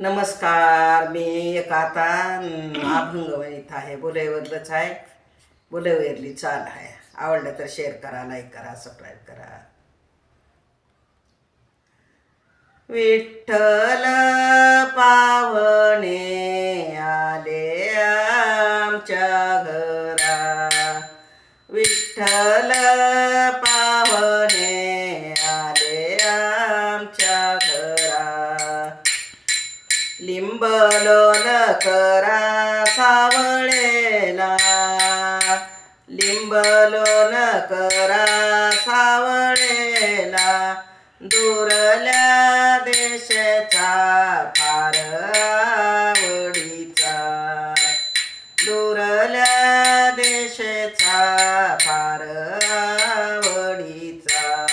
नमस्कार मी एक आता अभंग वनित आहे. बोलवरलंच आहे बोलायवरली चाल आहे. आवडलं तर शेअर करा लाईक करा सबस्क्राईब करा. विठ्ठल पावणे आले आमच्या घरा. विठ्ठल लिंबलोन करा सावळेला. लिंबलोन करा सावळेला. दुरल्या देशाचा फार आवडीचा. दुरल्या देशाचा फार आवडीचा.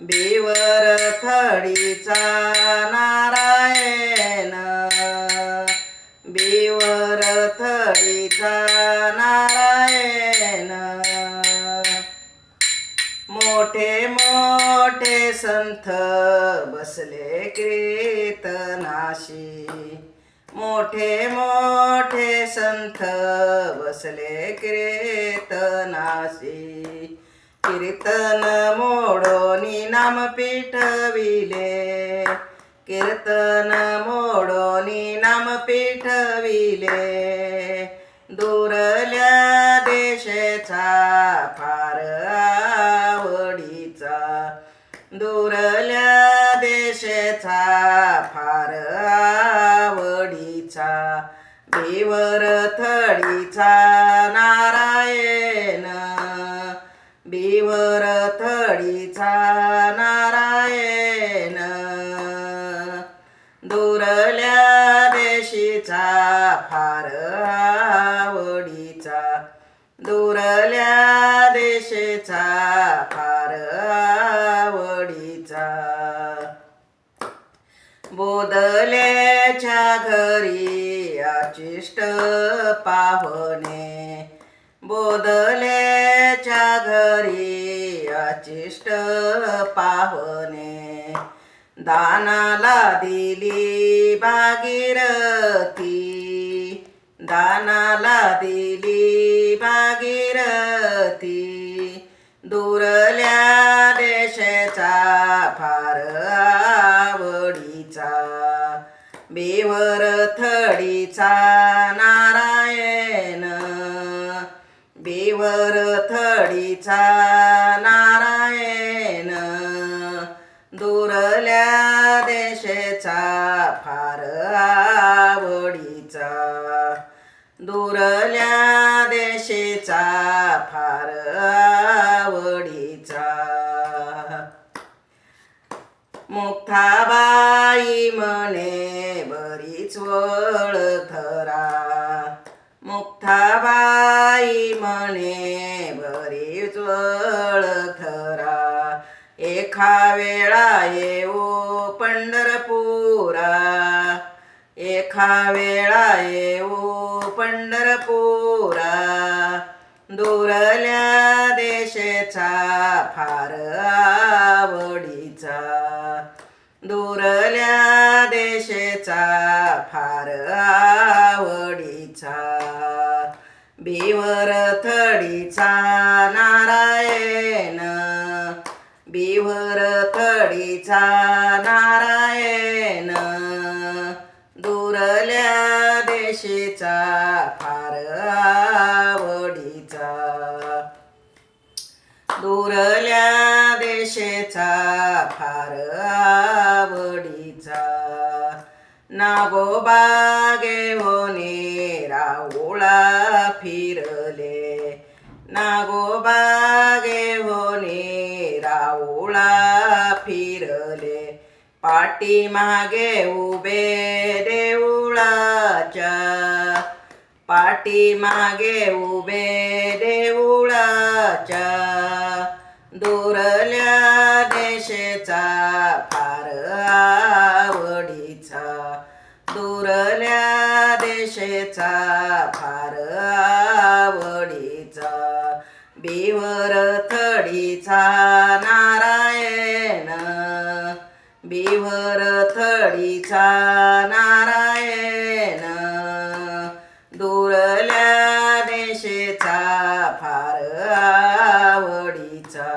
बिवर थडीचा मोठे मोठे संथ बसले कीर्तनाशी. मोठे मोठे संथ बसले कीर्तनाशी. कीर्तन मोडोनी नाम पिठविले कीर्तन मोडोनी नाम पिठविले दूर दुरल्या देशेचा फार आवडीचा देवर थडीचा नारायण. बिवर थडीचा नारायण. दुरल्या देशीचा फार बोदल्याच्या घरी अचिष्ट पाहणे बोधलेच्या घरी अचिष्ट पाहणे दानाला दिली भागीरथी दानाला दिली भागीरथी दुरल्या वर थडीचा नारायण. दुरल्या देशेचा फार आवडीचा. दुरल्या देशेचा फार आवडीचा. मुक्ताबाई म्हणे बरीच वळथरा मुक्ताबाई म्हणे बरीच वळथरा एखा वेळा येऊ पंढरपुरा. एखा वेळा येऊ पंढरपुरा. दुरल्या देशेचा फार आवडीचा. दुरल्या देशाचा फार आवडीचा. बिवर थडीचा नारायण. बिवर थडीचा नारायण. दुरल्या देशेचा फार आवडीचा. दुरल्या देशेचा फार आवडीचा. नागोबागे होणे राऊळा फी नागोबागे होणे राऊळा फिरले. पाटी मागे उभे देऊळाच्या पाटी मागे उभे देऊळाच्या. थडीचा नारायण बिवर थडीचा नारायण दुरल्या देशेचा फार आवडीचा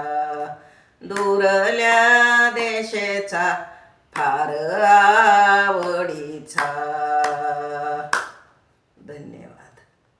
दुरल्या देशेचा फार